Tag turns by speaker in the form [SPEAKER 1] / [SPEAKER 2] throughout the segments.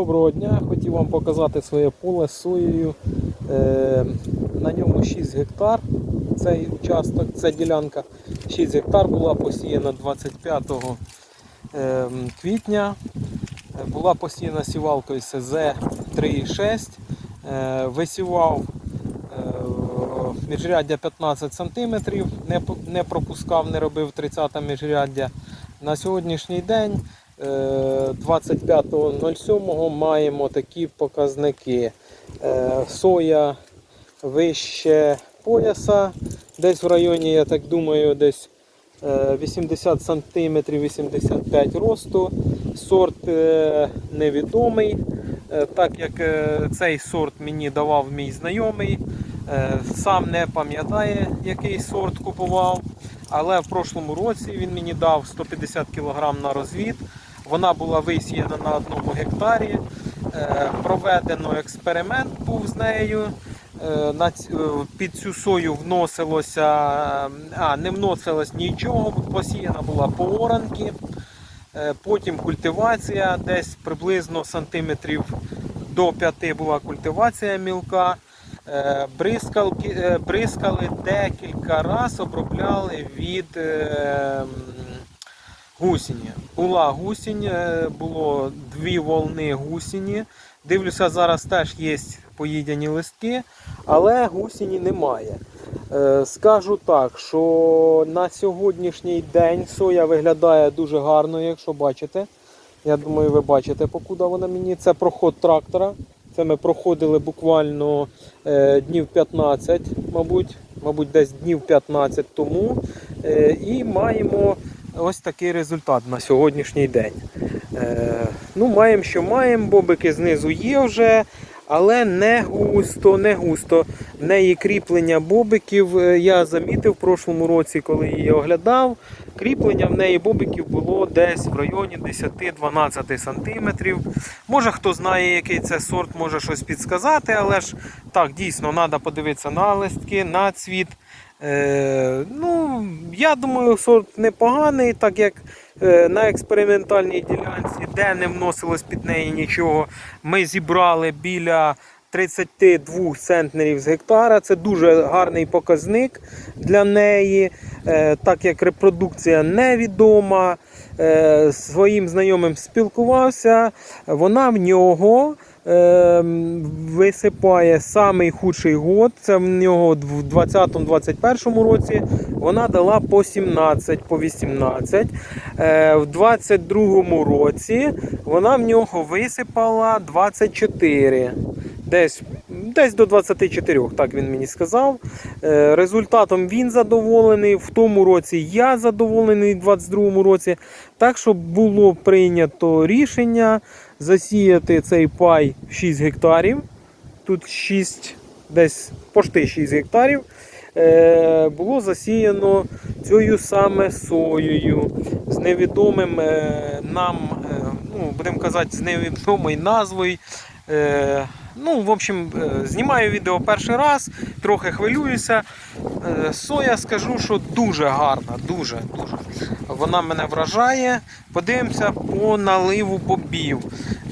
[SPEAKER 1] Доброго дня! Хотів вам показати своє поле з соєю. Е, на ньому 6 гектар. Цей участок, ця ділянка 6 гектар була посіяна 25 е, квітня. Була посіяна сівалкою СЗ 3,6. Е, Висівав е, міжряддя 15 см, не, пропускав, не робив 30 міжряддя. На сьогоднішній день 25.07 маємо такі показники. Е, Соя вище пояса, десь в районі, я так думаю, десь е, 80 см, 85 росту. Сорт е, невідомий, е, так як е, цей сорт мені давав мій знайомий. Е, Сам не пам'ятає, який сорт купував. Але в прошлому році він мені дав 150 кг на розвід. Вона була висіяна на одному гектарі. Е, Проведено експеримент був з нею. Е, е, під цю сою вносилося, а не вносилось нічого, посіяна була по Потім культивація, десь приблизно сантиметрів до 5 була культивація мілка. Бризкали декілька разів, обробляли від гусіні. Була гусінь, е, було дві волни гусіні. Дивлюся, зараз теж є поїдені листки, але гусіні немає. Е, Скажу так, що на сьогоднішній день соя виглядає дуже гарно, якщо бачите. Я думаю, ви бачите, покуди вона мені. Це проход трактора. Це ми проходили буквально е, днів 15, мабуть, мабуть, десь днів 15 тому. І маємо ось такий результат на сьогоднішній день. Е, ну, маємо, що маємо, бобики знизу є вже, але не густо, не густо. В неї кріплення бобиків е, я замітив в прошлому році, коли її оглядав. Кріплення в неї бобиків було десь в районі 10-12 см. Може хто знає, який це сорт, може щось підсказати, але ж так, дійсно, треба подивитися на листки, на цвіт. Е, ну, я думаю, сорт непоганий, так як е, на експериментальній ділянці, де не вносилось під неї нічого, ми зібрали біля 32 центнерів з гектара. Це дуже гарний показник для неї, е, так як репродукція невідома. Е, своїм знайомим спілкувався, вона в нього висипає самий худший год. Це в нього в 2020-2021 році вона дала по 17, по 18. Е, в 22 році вона в нього висипала 24. Десь, десь до 24, так він мені сказав. Е, результатом він задоволений. В тому році я задоволений, в 22 році. Так що було прийнято рішення засіяти цей пай 6 гектарів. Тут 6, десь пошти 6 гектарів. Е, було засіяно цією саме соєю з невідомим е, нам, е, ну, будемо казати, з невідомою назвою. Е, ну, в общем, е, знімаю відео перший раз, трохи хвилююся. Е, соя скажу, що дуже гарна, дуже, дуже. Вона мене вражає. Подивимося по наливу бобів.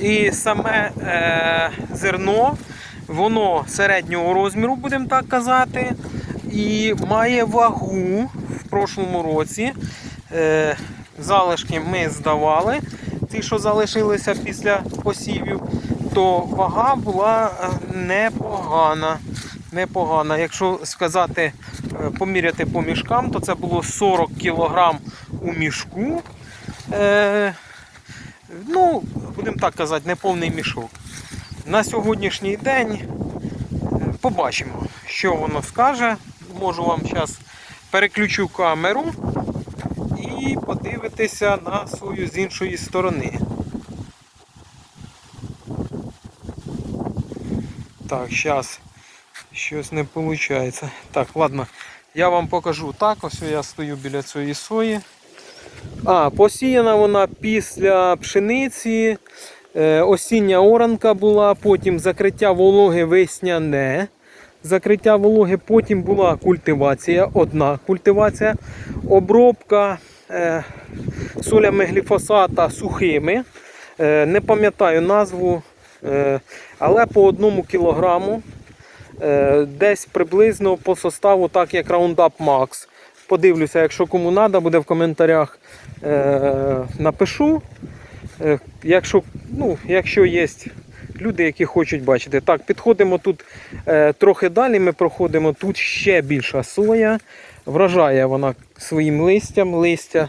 [SPEAKER 1] І саме е, зерно, воно середнього розміру, будемо так казати, і має вагу в прошлому році. Е, залишки ми здавали, ті, що залишилися після посівів, то вага була е, непогана. Непогана. Якщо сказати, е, поміряти по мішкам, то це було 40 кг у мішку. Е, ну, будемо так казати, неповний мішок. На сьогоднішній день е, побачимо, що воно скаже. Можу вам зараз переключу камеру і подивитися на свою з іншої сторони. Так, зараз щось не виходить. Так, ладно, я вам покажу так. Ось я стою біля цієї сої. А, посіяна вона після пшениці. Е, осіння оранка була, потім закриття вологи весняне. Закриття вологи, потім була культивація, одна культивація, обробка е, солями гліфосата сухими. Е, не пам'ятаю назву, але по одному кілограму е, десь приблизно по составу, так як Roundup Max. Подивлюся, якщо кому треба, буде в коментарях. Е, напишу. Е, якщо, ну, якщо є люди, які хочуть бачити. Так, підходимо тут е, трохи далі. Ми проходимо тут ще більша соя. Вражає вона своїм листям. Листя.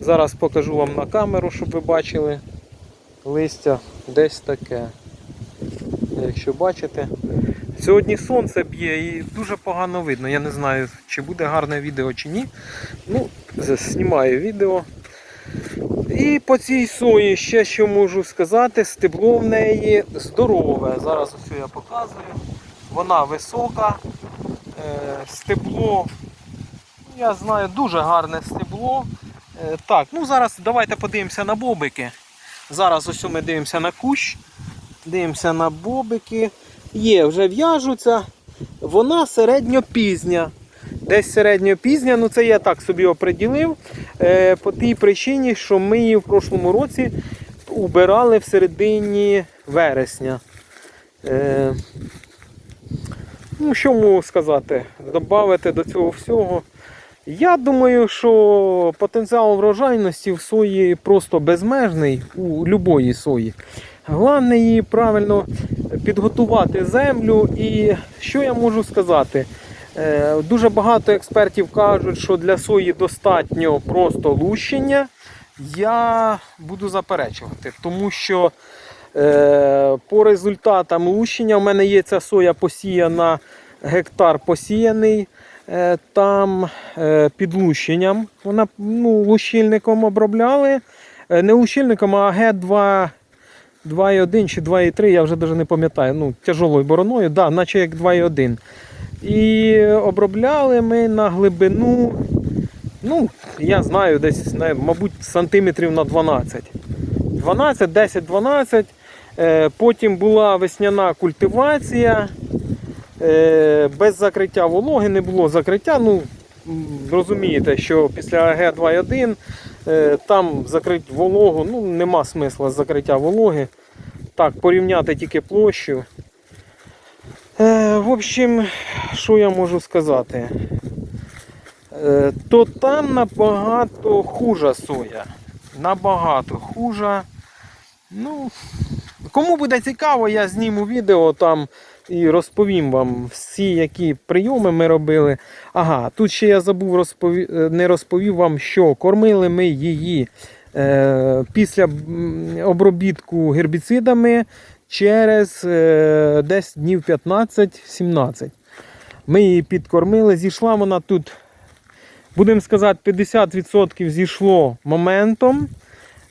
[SPEAKER 1] Зараз покажу вам на камеру, щоб ви бачили. Листя десь таке. Якщо бачите. Сьогодні сонце б'є і дуже погано видно. Я не знаю, чи буде гарне відео чи ні. Ну, знімаю відео. І по цій сої ще що можу сказати, стебло в неї здорове. Зараз ось я показую. Вона висока. Е, Стебло, я знаю, дуже гарне стебло. Е, Так, ну зараз давайте подивимося на бобики. Зараз ось ми дивимося на кущ. Дивимося на бобики. Є, вже в'яжуться. Вона середньопізня. Десь середньопізня, ну це я так собі оприділив. Е, по тій причині, що ми її в прошлому році убирали в середині вересня. Е, ну, що можу сказати? Добавити до цього всього. Я думаю, що потенціал врожайності в сої просто безмежний у будь-якої сої. Головне її правильно підготувати землю. І що я можу сказати? Е, Дуже багато експертів кажуть, що для сої достатньо просто лущення. Я буду заперечувати, тому що е, по результатам лущення в мене є ця соя посіяна, гектар посіяний. е, Там під лущенням. Вона ну, лущильником обробляли. Не лущильником, а Г2 2,1 чи 2,3, я вже навіть не пам'ятаю. Ну, тяжолою бороною, да, наче як 2,1. І обробляли ми на глибину, ну, я знаю, десь, мабуть, сантиметрів на 12. 12, 10, 12. Е, Потім була весняна культивація. Е, Без закриття вологи не було закриття. Ну, розумієте, що після АГ 2.1 е, там закрити вологу, ну, нема смисла закриття вологи. Так, порівняти тільки площу. Е, в общем, що я можу сказати? Е, то там набагато хужа соя. Набагато хужа. Ну, кому буде цікаво, я зніму відео там і розповім вам всі, які прийоми ми робили. Ага, тут ще я забув розпові... е, не розповів вам, що кормили ми її після обробітку гербіцидами через е, десь днів 15-17. Ми її підкормили. Зійшла вона тут, будемо сказати, 50% зійшло моментом.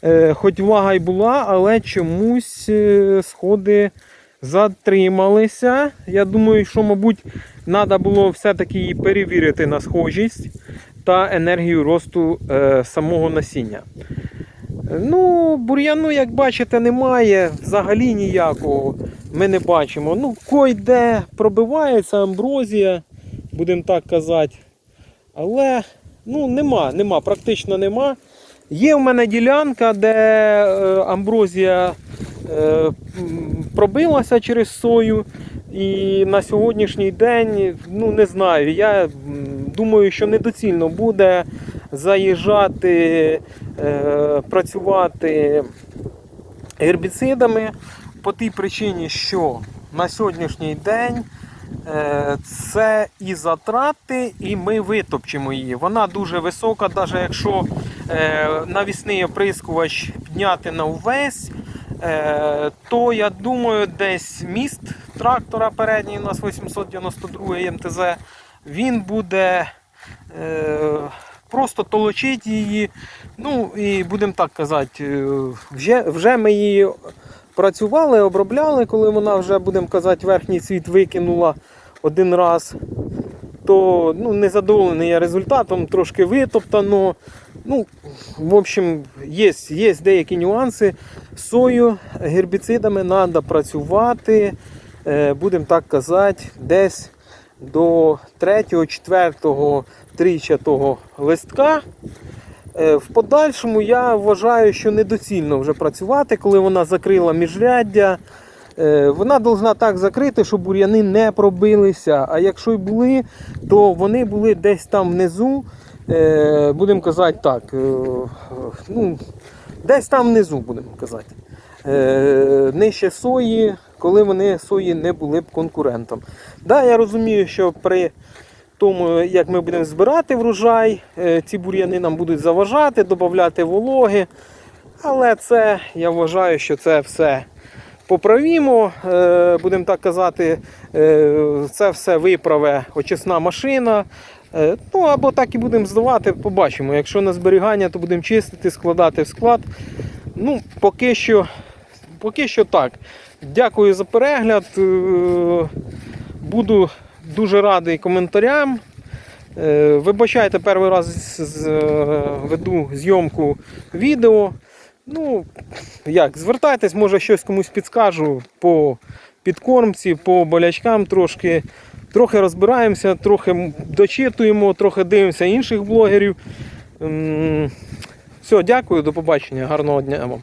[SPEAKER 1] Е, хоч вага й була, але чомусь е, сходи затрималися. Я думаю, що, мабуть, треба було все-таки її перевірити на схожість та енергію росту е, самого насіння. Ну, бур'яну, як бачите, немає, взагалі ніякого ми не бачимо. Ну, койде пробивається амброзія, будемо так казати. Але ну, нема, нема, практично нема. Є в мене ділянка, де е, амброзія е, пробилася через сою. І на сьогоднішній день, ну не знаю, я думаю, що недоцільно буде заїжджати, е, працювати гербіцидами по тій причині, що на сьогоднішній день е, це і затрати, і ми витопчемо її. Вона дуже висока, навіть якщо е, навісний оприскувач підняти на увесь, то я думаю, десь міст трактора передній у нас 892 МТЗ, він буде просто толочити її. Ну і будемо так казати, е, вже, вже ми її працювали, обробляли, коли вона вже, будемо казати, верхній цвіт викинула один раз. То ну, не задоволений я результатом, трошки витоптано. Ну, в общем, є, є деякі нюанси. Сою гербіцидами треба працювати, е, будемо так казати, десь до 3-4 трічатого листка. Е, В подальшому я вважаю, що недоцільно вже працювати, коли вона закрила міжряддя. Е, Вона повинна так закрити, щоб бур'яни не пробилися. А якщо й були, то вони були десь там внизу. Е, Будемо казати так. Ну, десь там внизу, будемо казати. Е, Нижче сої, коли вони сої не були б конкурентом. Да, я розумію, що при тому, як ми будемо збирати врожай, е, ці бур'яни нам будуть заважати, додати вологи. Але це, я вважаю, що це все поправімо, е, будемо так казати, це все виправе очисна машина. Ну або так і будемо здавати, побачимо. Якщо на зберігання, то будемо чистити, складати в склад. Ну, поки що, поки що так. Дякую за перегляд. Е, Буду дуже радий коментарям. Е, Вибачайте, перший раз е, веду зйомку відео. Ну, як, звертайтесь, може щось комусь підскажу по підкормці, по болячкам трошки. Трохи розбираємося, трохи дочитуємо, трохи дивимося інших блогерів. Все, дякую, до побачення, гарного дня вам.